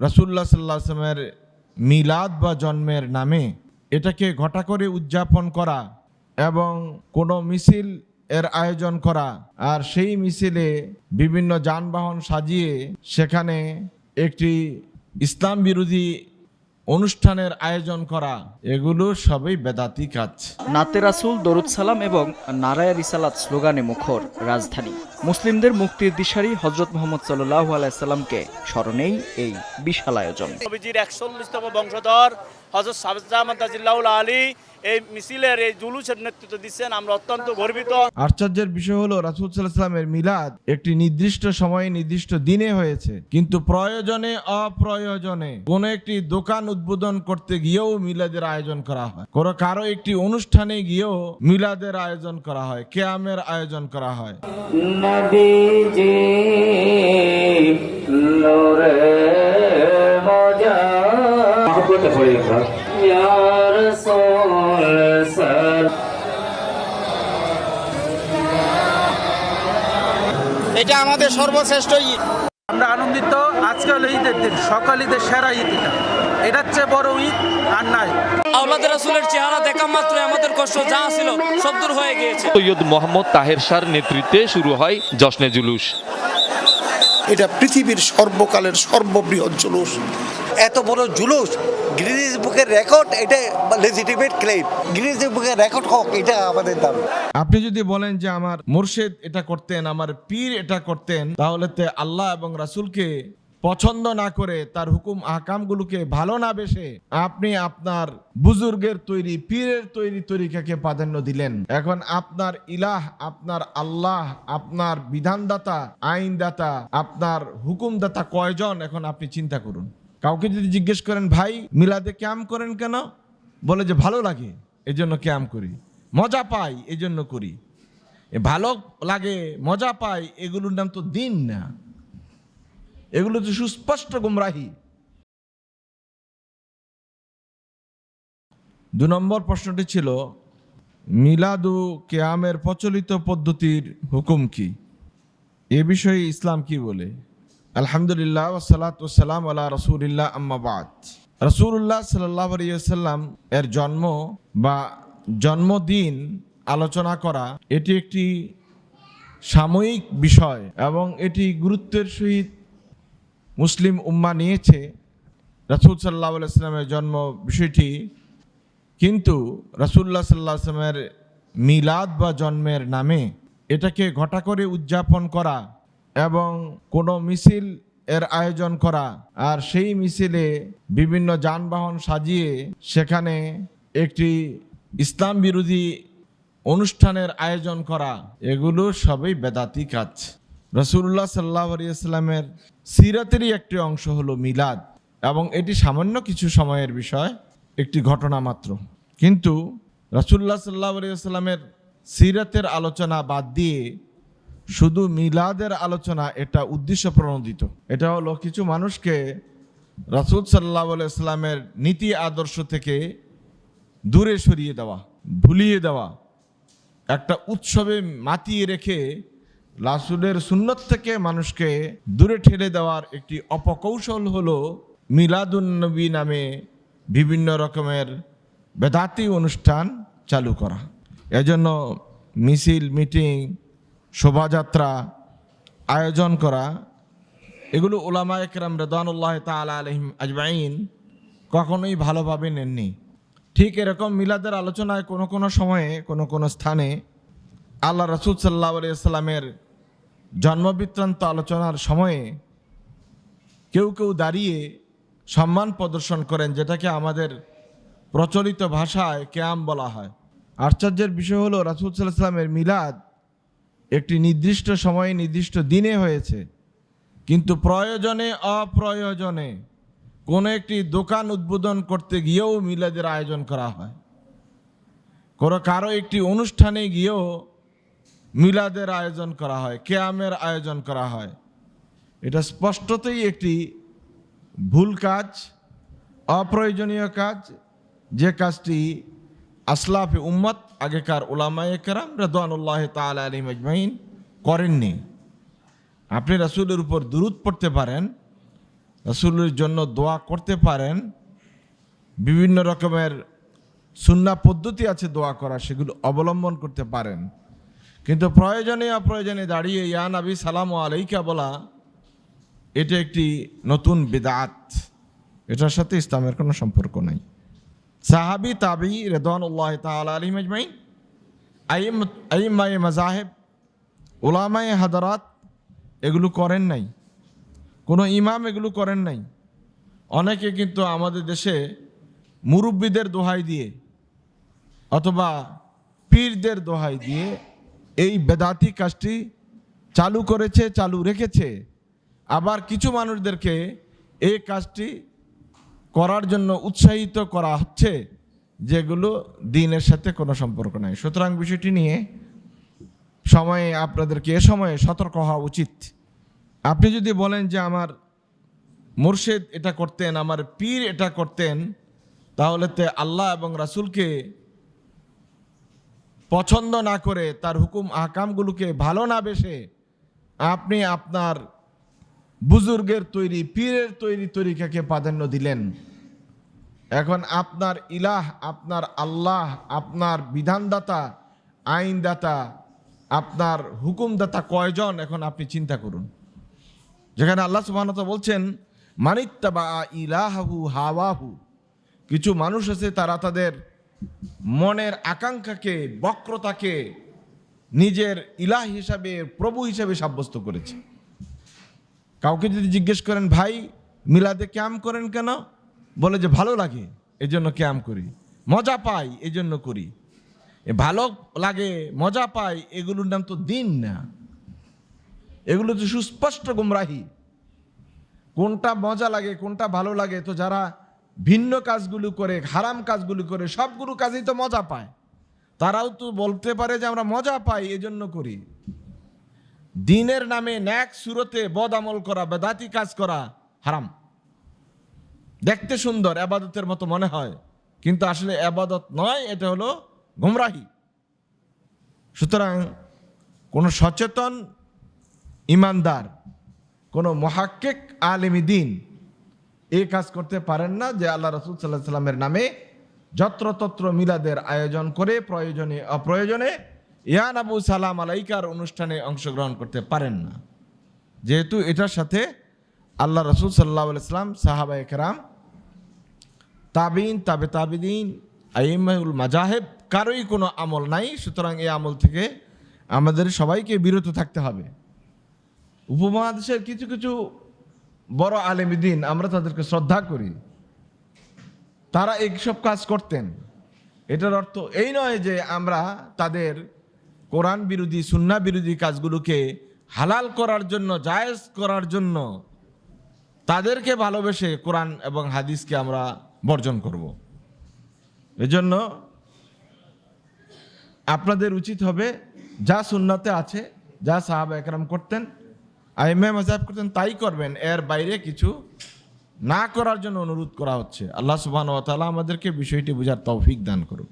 রাসুল্লাহ সাল্লাহামের মিলাদ বা জন্মের নামে এটাকে ঘটা করে উদযাপন করা এবং কোনো মিছিল এর আয়োজন করা। আর সেই মিছিলে বিভিন্ন যানবাহন সাজিয়ে সেখানে একটি ইসলাম বিরোধী অনুষ্ঠানের আয়োজন করা এগুলো সবই বেদাতি কাজ। নাতে রাসুল দরুদ সালাম এবং নারায়া রিসালাত স্লোগানে মুখর রাজধানী। মুসলিমদের মুক্তির দিশারি হজরত মোহাম্মদ সাল্লাহ আলাইসাল্লামকে স্মরণেই এই বিশাল আয়োজন। নবীজির একচল্লিশতম বংশধর হজরত সাবজামাতাজিল্লাউল আলী এই মিছিলের এই জুলুসের নেতৃত্ব দিচ্ছেন আমরা অত্যন্ত গর্বিত। আশ্চর্যের বিষয় হলো রাসুল সাল্লামের মিলাদ একটি নির্দিষ্ট সময়ে নির্দিষ্ট দিনে হয়েছে। কিন্তু প্রয়োজনে অপ্রয়োজনে কোন একটি দোকান উদ্বোধন করতে গিয়েও মিলাদের আয়োজন করা হয়। কোন কারও একটি অনুষ্ঠানে গিয়েও মিলাদের আয়োজন করা হয় কেয়ামের আয়োজন করা হয়। এটা আমাদের সর্বশ্রেষ্ঠ আমরা আনন্দিত। আজকে হলো ঈদের দিন। সকাল ঈদের সেরা ঈদ এটা। এটার চেয়ে বড় ঈদ আর নাই। আওলাদ রাসুলের চেহারা দেখা মাত্র আমাদের কষ্ট যা ছিল সব দূর হয়ে গিয়েছে। সৈয়দ মোহাম্মদ তাহের শাহর নেতৃত্বে শুরু হয় জশ্নে জুলুস। এটা পৃথিবীর সর্বকালের সর্ববৃহৎ জুলুস। এত বড় জুলুস? গ্রিনিজ বুকের রেকর্ড এটা লেজিটিমেট ক্লেম গ্রিনিজ বুকের রেকর্ড হোক এটা আমাদের দাবি। আপনি যদি বলেন যে আমার মুর্শেদ এটা করতেন আমার পীর এটা করতেন তাহলে তো আল্লাহ এবং রাসূলকে পছন্দ না করে তার হুকুম আহকামগুলোকে ভালো না বেশে আপনি আপনার বুজুর্গের তৈরি, পীরের তৈরি তরিকাকে প্রাধান্য দিলেন। এখন আপনার ইলাহ, আপনার আল্লাহ, আপনার বিধানদাতা, আইনদাতা, আপনার হুকুমদাতা কয়জন? এখন আপনি চিন্তা করুন। কাউকে যদি জিজ্ঞেস করেন, ভাই, মিলাদে ক্যাম্প করেন কেন? বলে যে, ভালো লাগে, এজন্য ক্যাম্প করি। মজা পাই, এজন্য করি। ভালো লাগে, মজা পাই, এগুলোর নাম তো দিন না। এগুলো তো সুস্পষ্ট গুমরাহি। দু নম্বর প্রশ্নটি ছিল, মিলাদু কেয়ামের প্রচলিত পদ্ধতির হুকুম কি? এ বিষয়ে ইসলাম কি বলে? আলহামদুলিল্লাহ ওসালাত ওসালাম আল্লাহ রসুলিল্লাহ আম্মাবাদ রসুল্লাহ সাল্লাহ সাল্লাম এর জন্ম বা জন্মদিন আলোচনা করা, এটি একটি সাময়িক বিষয় এবং এটি গুরুত্বের সহিত মুসলিম উম্মা নিয়েছে রাসুল সাল্লাহ সাল্লামের জন্ম বিষয়টি। কিন্তু রাসুল্লাহ সাল্লাহ আসলামের মিলাদ বা জন্মের নামে এটাকে ঘটা করে উদযাপন করা এবং কোনো মিছিল এর আয়োজন করা আর সেই মিছিলে বিভিন্ন যানবাহন সাজিয়ে সেখানে একটি ইসলাম বিরোধী অনুষ্ঠানের আয়োজন করা। এগুলো সবই বেদাতি কাজ। রসুল্লাহ সাল্লাহ আলিয়াল্লামের সিরাতেরই একটি অংশ হলো মিলাদ, এবং এটি সামান্য কিছু সময়ের বিষয়, একটি ঘটনা মাত্র। কিন্তু রসুল্লাহ সাল্লাহ আলিয়াল্লামের সিরাতের আলোচনা বাদ দিয়ে শুধু মিলাদের আলোচনা এটা উদ্দেশ্য প্রণোদিত। এটা হলো কিছু মানুষকে রাসুল সাল্লাহ আলাইস্লামের নীতি আদর্শ থেকে দূরে সরিয়ে দেওয়া, ভুলিয়ে দেওয়া, একটা উৎসবে মাতিয়ে রেখে রাসুলের সুন্নত থেকে মানুষকে দূরে ঠেলে দেওয়ার একটি অপকৌশল হলো মিলাদুন্নবী নামে বিভিন্ন রকমের বেদাতি অনুষ্ঠান চালু করা। এজন্য মিছিল, মিটিং, শোভাযাত্রা, আয়োজন করা, এগুলো ওলামা একরাম রেদানুল্লাহ তালা আলহিম আজমাইন কখনোই ভালোভাবে নেননি। ঠিক এরকম মিলাদের আলোচনায় কোনো কোনো সময়ে, কোনো কোনো স্থানে আল্লাহ রসুল সাল্লাহ সাল্লামের জন্মবৃত্তান্ত আলোচনার সময়ে কেউ কেউ দাঁড়িয়ে সম্মান প্রদর্শন করেন, যেটাকে আমাদের প্রচলিত ভাষায় ক্যাম বলা হয়। আশ্চর্যের বিষয় হলো, রাসুল সাল্লামের মিলাদ একটি নির্দিষ্ট সময়ে, নির্দিষ্ট দিনে হয়েছে। কিন্তু প্রয়োজনে, অপ্রয়োজনে কোনো একটি দোকান উদ্বোধন করতে গিয়েও মিলাদের আয়োজন করা হয়। কোনো কারও একটি অনুষ্ঠানে গিয়েও মিলাদের আয়োজন করা হয়, কেয়ামের আয়োজন করা হয়। এটা স্পষ্টতই একটি ভুল কাজ, অপ্রয়োজনীয় কাজ। যে কাজটি আসলাফে উম্মত, আগেকার ওলামায়ে কেরাম রেদানুল্লাহ তালা আলী মজমাইন করেননি। আপনি রাসুলের উপর দুরুদ পড়তে পারেন, রাসূলের জন্য দোয়া করতে পারেন, বিভিন্ন রকমের সুন্না পদ্ধতি আছে দোয়া করা সেগুলো অবলম্বন করতে পারেন। কিন্তু প্রয়োজনে অপ্রয়োজনে দাঁড়িয়ে, ইয়া নবী, সালাম আলাইকা বলা, এটা একটি নতুন বেদাত। এটার সাথে ইসলামের কোনো সম্পর্ক নাই। সাহাবি, তাবি রেদানুল্লাহ তাআলা আলী মজমাইন আইম আইমায়ে মাজাহেব ওলামায়ে হাদারাত, এগুলো করেন নাই। কোনো ইমাম এগুলো করেন নাই। অনেকে কিন্তু আমাদের দেশে মুরব্বীদের দোহাই দিয়ে অথবা পীরদের দোহাই দিয়ে এই বেদাতি কাজটি চালু করেছে, চালু রেখেছে। আবার কিছু মানুষদেরকে এই কাজটি করার জন্য উৎসাহিত করা হচ্ছে, যেগুলো দিনের সাথে কোনো সম্পর্ক নাই। সুতরাং বিষয়টি নিয়ে সময়ে আপনাদেরকে এ সময়ে সতর্ক হওয়া উচিত। আপনি যদি বলেন যে আমার মুর্শেদ এটা করতেন, আমার পীর এটা করতেন, তাহলে তে আল্লাহ এবং রাসূলকে পছন্দ না করে তার হুকুম আহকামগুলোকে ভালো না বেসে আপনি আপনার বুজুর্গের তৈরি, পীরের তৈরি তরিকাকে প্রাধান্য দিলেন। এখন আপনার ইলাহ, আপনার আল্লাহ, আপনার বিধানদাতা, আইনদাতা, আপনার হুকুমদাতা কয়জন? এখন আপনি চিন্তা করুন। যেখানে আল্লাহ সুবহানাহু বলছেন মানিত্তাবা ইলাহাহু হাওয়াহু। কিছু মানুষ আছে তারা তাদের মনের আকাঙ্ক্ষাকে, বক্রতাকে নিজের ইলাহ হিসাবে, প্রভু হিসাবে সাব্যস্ত করেছে। কাউকে যদি জিজ্ঞেস করেন, ভাই, মিলাদে ক্যাম্প করেন কেন? বলে যে, ভালো লাগে এই জন্য ক্যাম্প করি। মজা পাই এই জন্য করি ভালো লাগে, মজা পাই, এগুলোর নাম তো দিন না। এগুলো তো সুস্পষ্ট গুমরাহি। কোনটা মজা লাগে, কোনটা ভালো লাগে, তো যারা ভিন্ন কাজগুলো করে, হারাম কাজগুলো করে, সবগুলো কাজেই তো মজা পায়। তারাও তো বলতে পারে যে আমরা মজা পাই, এজন্য করি। দিনের নামে ন্যাক সুরতে বদ আমল করা, বেদাতি কাজ করা হারাম। দেখতে সুন্দর, আবাদতের মতো মনে হয়। কিন্তু আসলে আবাদত নয়, এটা হলো গুমরাহি। সুতরাং কোনো সচেতন ইমানদার, কোনো মহাক্কেক আলেমী দিন এই কাজ করতে পারেন না যে আল্লাহ রসুল সাল্লাহ সাল্লামের নামে যত্রতত্র মিলাদের আয়োজন করে প্রয়োজনে, অপ্রয়োজনে ইয়ান আবু সালাম আলাইকার অনুষ্ঠানে অংশগ্রহণ করতে পারেন না। যেহেতু এটার সাথে আল্লাহ রসুল সাল্লাহ ইসলাম সাহাবা একরাম তাবিন, তাবে তাবিদিন আইমাউল মাজাহেব, কারোই কোনো আমল নাই। সুতরাং এই আমল থেকে আমাদের সবাইকে বিরত থাকতে হবে। উপমহাদেশের কিছু কিছু বড় আলেমিদিন আমরা তাদেরকে শ্রদ্ধা করি। তারা এইসব কাজ করতেন। এটার অর্থ এই নয় যে আমরা তাদের কোরআন বিরোধী, সুন্না বিরোধী কাজগুলোকে হালাল করার জন্য, জায়েজ করার জন্য তাদেরকে ভালোবেসে কোরআন এবং হাদিসকে আমরা বর্জন করব। এজন্য আপনাদের উচিত হবে, যা সুন্নাতে আছে, যা সাহাব একরাম করতেন আইমে মজাব করতেন তাই করবেন। এর বাইরে কিছু না করার জন্য অনুরোধ করা হচ্ছে। আল্লাহ সুবাহ আমাদেরকে বিষয়টি বোঝার তৌফিক দান করুন